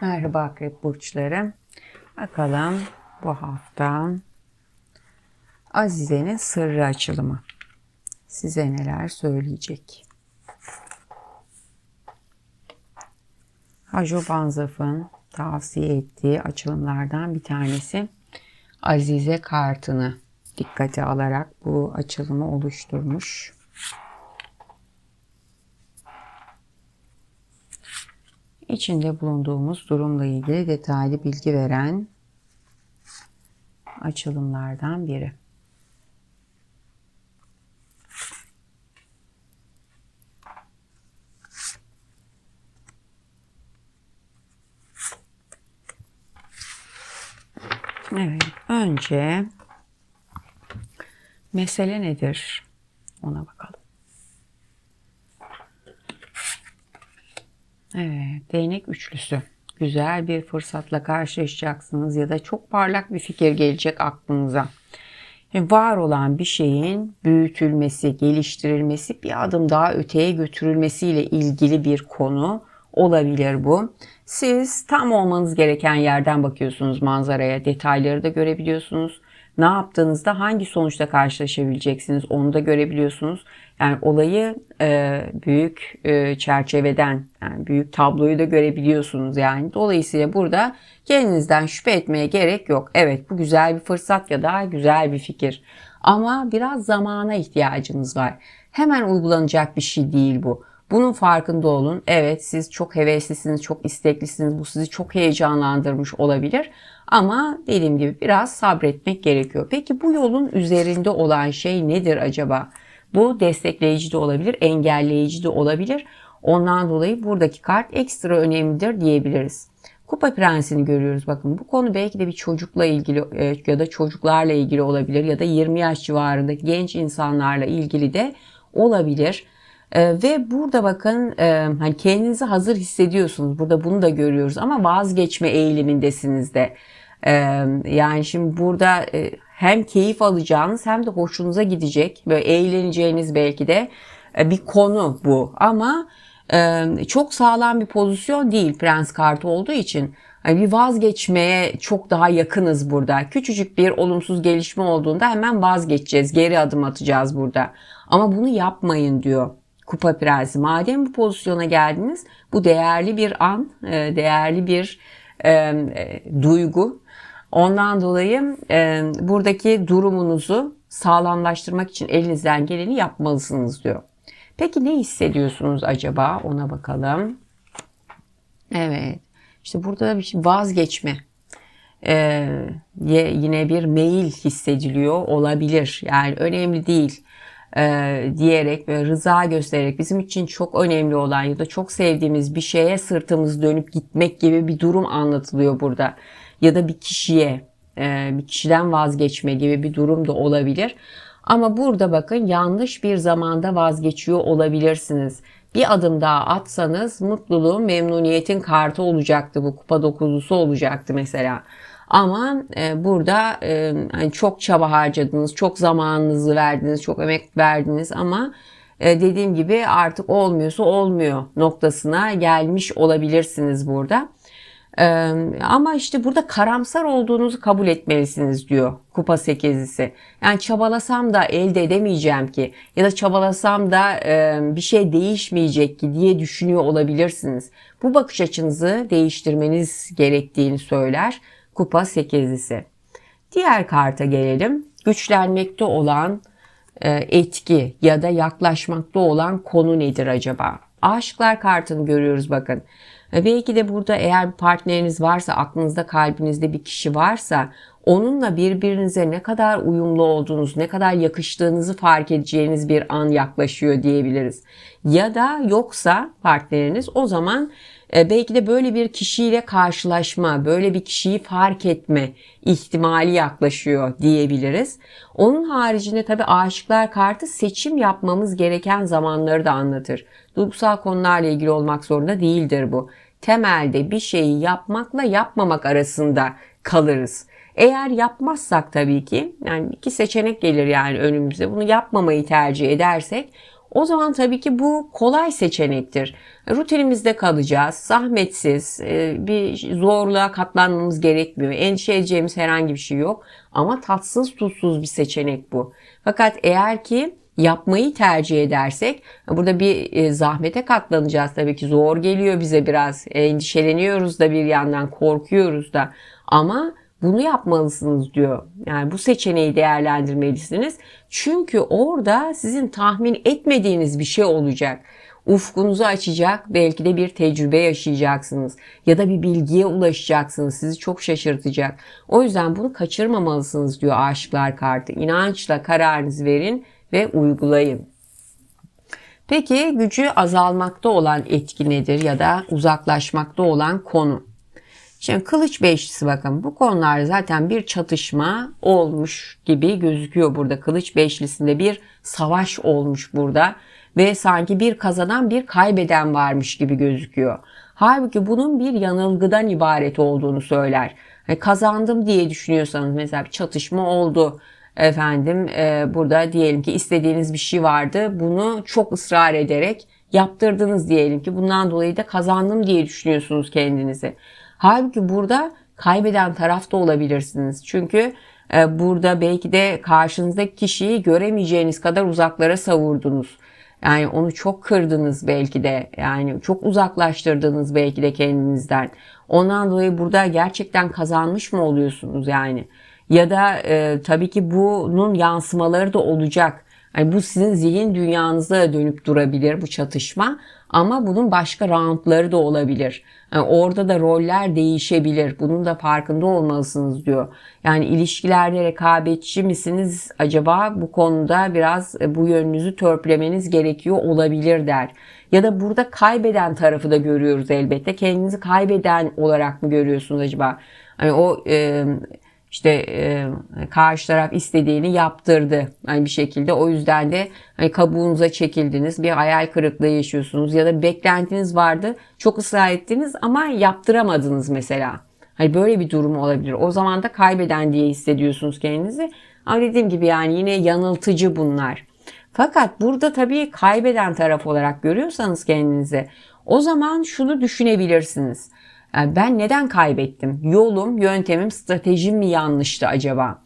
Merhaba akrep burçları. Bakalım bu hafta Azize'nin sırrı açılımı. Size neler söyleyecek? Hajo Banzaf'ın tavsiye ettiği açılımlardan bir tanesi Azize kartını dikkate alarak bu açılımı oluşturmuş. İçinde bulunduğumuz durumla ilgili detaylı bilgi veren açılımlardan biri. Evet, önce mesele nedir? Ona bakalım. Evet, değnek üçlüsü. Güzel bir fırsatla karşılaşacaksınız ya da çok parlak bir fikir gelecek aklınıza. Şimdi var olan bir şeyin büyütülmesi, geliştirilmesi, bir adım daha öteye götürülmesiyle ilgili bir konu olabilir bu. Siz tam olmanız gereken yerden bakıyorsunuz manzaraya, detayları da görebiliyorsunuz ne yaptığınızda hangi sonuçta karşılaşabileceksiniz onu da görebiliyorsunuz. Yani olayı e, büyük e, çerçeveden, yani büyük tabloyu da görebiliyorsunuz yani. Dolayısıyla burada kendinizden şüphe etmeye gerek yok. Evet bu güzel bir fırsat ya da güzel bir fikir. Ama biraz zamana ihtiyacınız var. Hemen uygulanacak bir şey değil bu. Bunun farkında olun. Evet siz çok heveslisiniz, çok isteklisiniz. Bu sizi çok heyecanlandırmış olabilir. Ama dediğim gibi biraz sabretmek gerekiyor. Peki bu yolun üzerinde olan şey nedir acaba? Bu destekleyici de olabilir, engelleyici de olabilir. Ondan dolayı buradaki kart ekstra önemlidir diyebiliriz. Kupa prensini görüyoruz bakın. Bu konu belki de bir çocukla ilgili e, ya da çocuklarla ilgili olabilir ya da 20 yaş civarındaki genç insanlarla ilgili de olabilir. Ee, ve burada bakın e, hani kendinizi hazır hissediyorsunuz. Burada bunu da görüyoruz ama vazgeçme eğilimindesiniz de. Ee, yani şimdi burada e, hem keyif alacağınız hem de hoşunuza gidecek böyle eğleneceğiniz belki de e, bir konu bu. Ama çok sağlam bir pozisyon değil prens kartı olduğu için. Hani bir vazgeçmeye çok daha yakınız burada. Küçücük bir olumsuz gelişme olduğunda hemen vazgeçeceğiz, geri adım atacağız burada. Ama bunu yapmayın diyor. Kupa Prensi. Madem bu pozisyona geldiniz bu değerli bir an, e, değerli bir e, e, duygu. Ondan dolayı e, buradaki durumunuzu sağlamlaştırmak için elinizden geleni yapmalısınız diyor. Peki ne hissediyorsunuz acaba? Ona bakalım. Evet. İşte burada bir şey vazgeçme. Ee, yine bir meyil hissediliyor olabilir. Yani önemli değil e, diyerek ve rıza göstererek bizim için çok önemli olan ya da çok sevdiğimiz bir şeye sırtımız dönüp gitmek gibi bir durum anlatılıyor burada. Ya da bir kişiye, e, bir kişiden vazgeçme gibi bir durum da olabilir. Ama burada bakın yanlış bir zamanda vazgeçiyor olabilirsiniz. Bir adım daha atsanız mutluluğun, memnuniyetin kartı olacaktı bu kupa dokuzlusu olacaktı mesela. Ama e, burada e, hani çok çaba harcadınız, çok zamanınızı verdiniz, çok emek verdiniz ama e, dediğim gibi artık olmuyorsa olmuyor noktasına gelmiş olabilirsiniz burada. E, ama işte burada karamsar olduğunuzu kabul etmelisiniz diyor kupa sekizlisi. Yani çabalasam da elde edemeyeceğim ki ya da çabalasam da e, bir şey değişmeyecek ki diye düşünüyor olabilirsiniz. Bu bakış açınızı değiştirmeniz gerektiğini söyler kupa sekizlisi. Diğer karta gelelim. Güçlenmekte olan e, etki ya da yaklaşmakta olan konu nedir acaba? Aşıklar kartını görüyoruz bakın. E, belki de burada eğer partneriniz varsa, aklınızda kalbinizde bir kişi varsa onunla birbirinize ne kadar uyumlu olduğunuz, ne kadar yakıştığınızı fark edeceğiniz bir an yaklaşıyor diyebiliriz. Ya da yoksa partneriniz o zaman e, belki de böyle bir kişiyle karşılaşma, böyle bir kişiyi fark etme ihtimali yaklaşıyor diyebiliriz. Onun haricinde tabi aşıklar kartı seçim yapmamız gereken zamanları da anlatır. Duygusal konularla ilgili olmak zorunda değildir bu. Temelde bir şeyi yapmakla yapmamak arasında kalırız. Eğer yapmazsak tabii ki yani iki seçenek gelir yani önümüze. Bunu yapmamayı tercih edersek O zaman tabii ki bu kolay seçenektir. Rutinimizde kalacağız. Zahmetsiz, e, bir zorluğa katlanmamız gerekmiyor. Endişe edeceğimiz herhangi bir şey yok. Ama tatsız tuzsuz bir seçenek bu. Fakat eğer ki yapmayı tercih edersek burada bir e, zahmete katlanacağız tabii ki zor geliyor bize biraz endişeleniyoruz da bir yandan korkuyoruz da ama bunu yapmalısınız diyor. Yani bu seçeneği değerlendirmelisiniz. Çünkü orada sizin tahmin etmediğiniz bir şey olacak. Ufkunuzu açacak, belki de bir tecrübe yaşayacaksınız ya da bir bilgiye ulaşacaksınız. Sizi çok şaşırtacak. O yüzden bunu kaçırmamalısınız diyor aşıklar kartı. İnançla kararınızı verin ve uygulayın. Peki gücü azalmakta olan etki nedir ya da uzaklaşmakta olan konu? Şimdi kılıç beşlisi bakın bu konular zaten bir çatışma olmuş gibi gözüküyor burada. Kılıç beşlisinde bir savaş olmuş burada ve sanki bir kazanan bir kaybeden varmış gibi gözüküyor. Halbuki bunun bir yanılgıdan ibaret olduğunu söyler. Yani kazandım diye düşünüyorsanız mesela bir çatışma oldu efendim e, burada diyelim ki istediğiniz bir şey vardı bunu çok ısrar ederek yaptırdınız diyelim ki bundan dolayı da kazandım diye düşünüyorsunuz kendinizi. Halbuki burada kaybeden tarafta olabilirsiniz. Çünkü e, burada belki de karşınızdaki kişiyi göremeyeceğiniz kadar uzaklara savurdunuz. Yani onu çok kırdınız belki de. Yani çok uzaklaştırdınız belki de kendinizden. Ondan dolayı burada gerçekten kazanmış mı oluyorsunuz yani? Ya da e, tabii ki bunun yansımaları da olacak. Yani bu sizin zihin dünyanızda dönüp durabilir bu çatışma ama bunun başka roundları da olabilir. Yani orada da roller değişebilir. Bunun da farkında olmalısınız diyor. Yani ilişkilerde rekabetçi misiniz acaba bu konuda biraz e, bu yönünüzü törpülemeniz gerekiyor olabilir der. Ya da burada kaybeden tarafı da görüyoruz elbette. Kendinizi kaybeden olarak mı görüyorsunuz acaba? Hani o e, işte e, karşı taraf istediğini yaptırdı hani bir şekilde o yüzden de hani kabuğunuza çekildiniz bir hayal kırıklığı yaşıyorsunuz ya da beklentiniz vardı çok ısrar ettiniz ama yaptıramadınız mesela. Hani böyle bir durum olabilir. O zaman da kaybeden diye hissediyorsunuz kendinizi. Ama dediğim gibi yani yine yanıltıcı bunlar. Fakat burada tabii kaybeden taraf olarak görüyorsanız kendinizi o zaman şunu düşünebilirsiniz. Yani ben neden kaybettim? Yolum, yöntemim, stratejim mi yanlıştı acaba?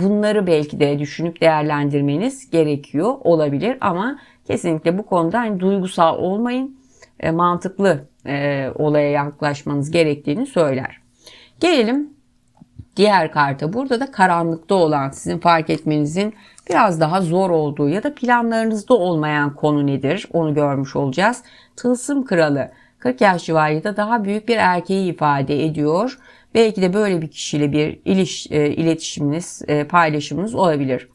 Bunları belki de düşünüp değerlendirmeniz gerekiyor olabilir ama kesinlikle bu konuda hani duygusal olmayın. E, mantıklı e, olaya yaklaşmanız gerektiğini söyler. Gelelim diğer karta. Burada da karanlıkta olan sizin fark etmenizin biraz daha zor olduğu ya da planlarınızda olmayan konu nedir? Onu görmüş olacağız. Tılsım kralı. 40 yaş civarında daha büyük bir erkeği ifade ediyor. Belki de böyle bir kişiyle bir iliş, e, iletişiminiz, e, paylaşımınız olabilir.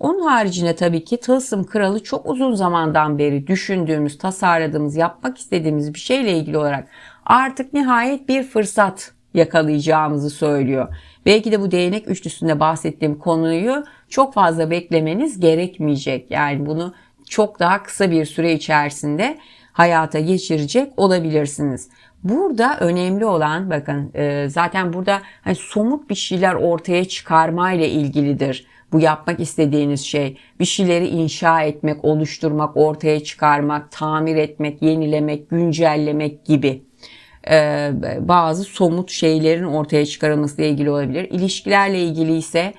Onun haricinde tabii ki Tılsım Kralı çok uzun zamandan beri düşündüğümüz, tasarladığımız, yapmak istediğimiz bir şeyle ilgili olarak artık nihayet bir fırsat yakalayacağımızı söylüyor. Belki de bu değnek üçlüsünde bahsettiğim konuyu çok fazla beklemeniz gerekmeyecek. Yani bunu çok daha kısa bir süre içerisinde hayata geçirecek olabilirsiniz. Burada önemli olan bakın e, zaten burada hani somut bir şeyler ortaya çıkarma ile ilgilidir. Bu yapmak istediğiniz şey bir şeyleri inşa etmek, oluşturmak, ortaya çıkarmak, tamir etmek, yenilemek, güncellemek gibi e, bazı somut şeylerin ortaya çıkarılması ile ilgili olabilir. İlişkilerle ilgili ise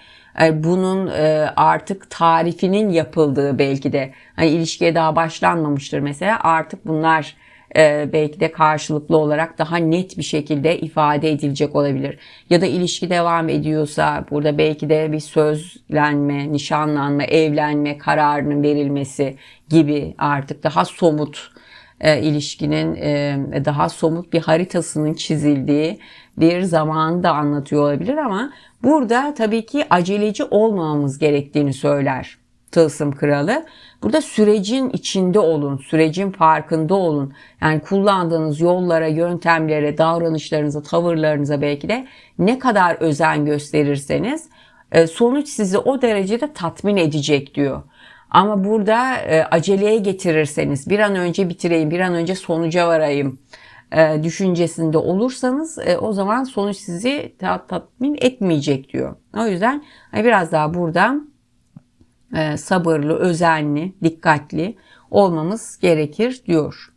bunun e, artık tarifinin yapıldığı belki de hani ilişkiye daha başlanmamıştır mesela artık bunlar e, belki de karşılıklı olarak daha net bir şekilde ifade edilecek olabilir. Ya da ilişki devam ediyorsa burada belki de bir sözlenme, nişanlanma, evlenme kararının verilmesi gibi artık daha somut ilişkinin daha somut bir haritasının çizildiği bir zamanı da anlatıyor olabilir ama Burada tabii ki aceleci olmamamız gerektiğini söyler Tılsım Kralı. Burada sürecin içinde olun, sürecin farkında olun. Yani kullandığınız yollara, yöntemlere, davranışlarınıza, tavırlarınıza belki de ne kadar özen gösterirseniz e, sonuç sizi o derecede tatmin edecek diyor. Ama burada e, aceleye getirirseniz bir an önce bitireyim, bir an önce sonuca varayım e, düşüncesinde olursanız e, o zaman sonuç sizi tatmin etmeyecek diyor. O yüzden hani biraz daha burada e, sabırlı, özenli, dikkatli olmamız gerekir diyor.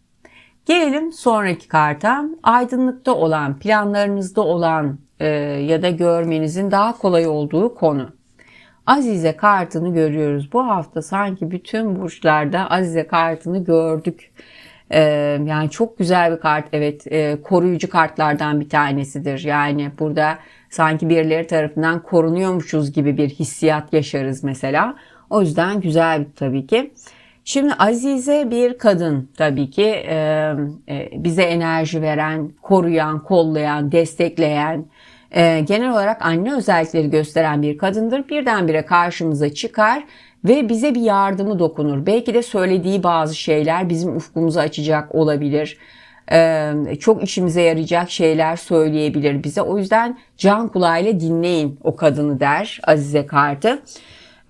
Gelelim sonraki karta. Aydınlıkta olan, planlarınızda olan ya da görmenizin daha kolay olduğu konu. Azize kartını görüyoruz. Bu hafta sanki bütün burçlarda Azize kartını gördük. Yani çok güzel bir kart evet e, koruyucu kartlardan bir tanesidir. Yani burada sanki birileri tarafından korunuyormuşuz gibi bir hissiyat yaşarız mesela. O yüzden güzel tabii ki. Şimdi Azize bir kadın tabii ki e, bize enerji veren, koruyan, kollayan, destekleyen, e, genel olarak anne özellikleri gösteren bir kadındır. Birdenbire karşımıza çıkar ve bize bir yardımı dokunur. Belki de söylediği bazı şeyler bizim ufkumuzu açacak olabilir. Ee, çok işimize yarayacak şeyler söyleyebilir bize. O yüzden can kulağıyla dinleyin o kadını der Azize Kartı.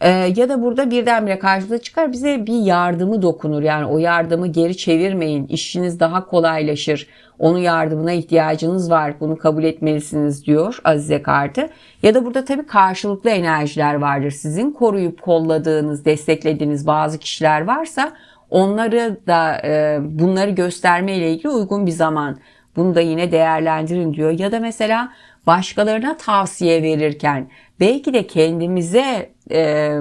Ee, ya da burada birdenbire karşımıza çıkar bize bir yardımı dokunur. Yani o yardımı geri çevirmeyin. İşiniz daha kolaylaşır. Onun yardımına ihtiyacınız var. Bunu kabul etmelisiniz diyor Azize Kartı. Ya da burada tabii karşılıklı enerjiler vardır. Sizin koruyup kolladığınız, desteklediğiniz bazı kişiler varsa onları da e, bunları gösterme ile ilgili uygun bir zaman. Bunu da yine değerlendirin diyor. Ya da mesela başkalarına tavsiye verirken belki de kendimize e,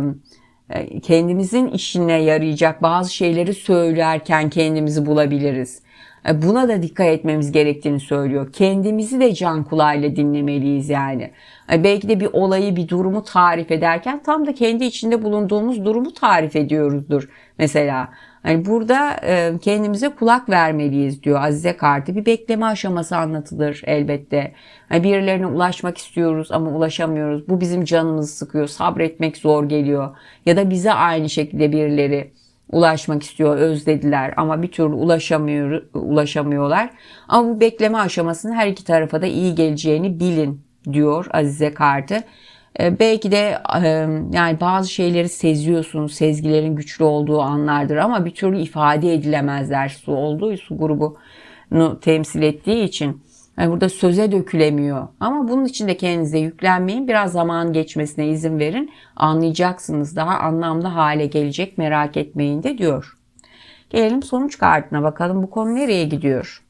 kendimizin işine yarayacak bazı şeyleri söylerken kendimizi bulabiliriz. E, buna da dikkat etmemiz gerektiğini söylüyor. Kendimizi de can kulağıyla dinlemeliyiz yani. E, belki de bir olayı, bir durumu tarif ederken tam da kendi içinde bulunduğumuz durumu tarif ediyoruzdur mesela. Hani burada e, kendimize kulak vermeliyiz diyor Azize Kartı. Bir bekleme aşaması anlatılır elbette. Birilerine ulaşmak istiyoruz ama ulaşamıyoruz. Bu bizim canımızı sıkıyor. Sabretmek zor geliyor. Ya da bize aynı şekilde birileri ulaşmak istiyor, özlediler ama bir türlü ulaşamıyor, ulaşamıyorlar. Ama bu bekleme aşamasının her iki tarafa da iyi geleceğini bilin diyor Azize Kartı. Ee, belki de e, yani bazı şeyleri seziyorsunuz, sezgilerin güçlü olduğu anlardır ama bir türlü ifade edilemezler su olduğu su grubunu temsil ettiği için. Yani burada söze dökülemiyor. Ama bunun için de kendinize yüklenmeyin. Biraz zaman geçmesine izin verin. Anlayacaksınız. Daha anlamlı hale gelecek. Merak etmeyin de diyor. Gelelim sonuç kartına bakalım bu konu nereye gidiyor?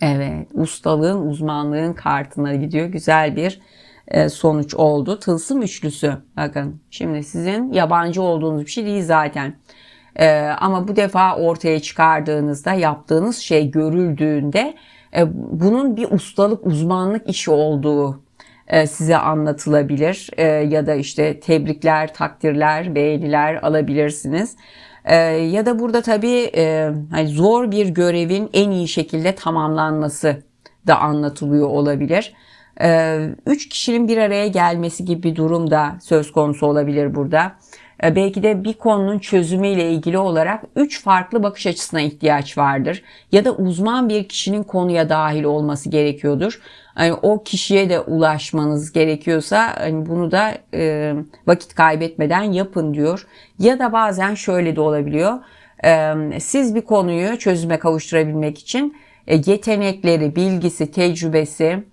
Evet, ustalığın, uzmanlığın kartına gidiyor. Güzel bir e, sonuç oldu. Tılsım üçlüsü. Bakın şimdi sizin yabancı olduğunuz bir şey değil zaten. Ee, ama bu defa ortaya çıkardığınızda yaptığınız şey görüldüğünde e, bunun bir ustalık, uzmanlık işi olduğu e, size anlatılabilir e, ya da işte tebrikler, takdirler, beğeniler alabilirsiniz. Ya da burada tabii hani zor bir görevin en iyi şekilde tamamlanması da anlatılıyor olabilir. Üç kişinin bir araya gelmesi gibi bir durum da söz konusu olabilir burada. E, belki de bir konunun çözümüyle ilgili olarak üç farklı bakış açısına ihtiyaç vardır. Ya da uzman bir kişinin konuya dahil olması gerekiyordur. Yani o kişiye de ulaşmanız gerekiyorsa hani bunu da e, vakit kaybetmeden yapın diyor. Ya da bazen şöyle de olabiliyor. E, siz bir konuyu çözüme kavuşturabilmek için e, yetenekleri, bilgisi, tecrübesi,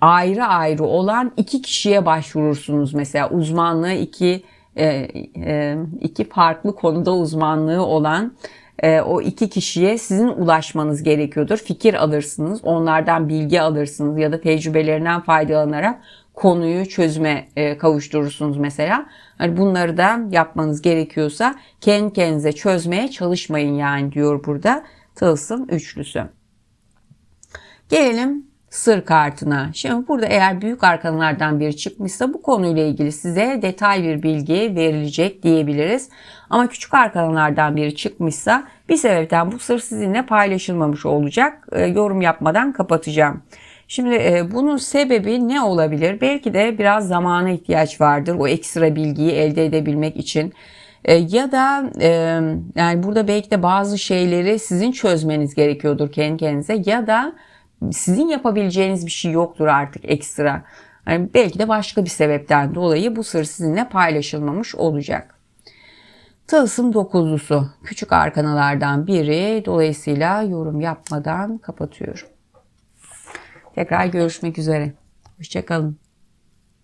ayrı ayrı olan iki kişiye başvurursunuz mesela uzmanlığı iki iki farklı konuda uzmanlığı olan o iki kişiye sizin ulaşmanız gerekiyordur. Fikir alırsınız, onlardan bilgi alırsınız ya da tecrübelerinden faydalanarak konuyu çözüme kavuşturursunuz mesela. Hani bunları da yapmanız gerekiyorsa kendi kendinize çözmeye çalışmayın yani diyor burada tılsım üçlüsü. Gelelim sır kartına. Şimdi burada eğer büyük arkanlardan biri çıkmışsa bu konuyla ilgili size detay bir bilgi verilecek diyebiliriz. Ama küçük arkanlardan biri çıkmışsa bir sebepten bu sır sizinle paylaşılmamış olacak. E, yorum yapmadan kapatacağım. Şimdi e, bunun sebebi ne olabilir? Belki de biraz zamana ihtiyaç vardır o ekstra bilgiyi elde edebilmek için. E, ya da e, yani burada belki de bazı şeyleri sizin çözmeniz gerekiyordur kendi kendinize ya da sizin yapabileceğiniz bir şey yoktur artık ekstra. Yani belki de başka bir sebepten dolayı bu sır sizinle paylaşılmamış olacak. Tılsım dokuzlusu küçük arkanalardan biri. Dolayısıyla yorum yapmadan kapatıyorum. Tekrar görüşmek üzere. Hoşçakalın.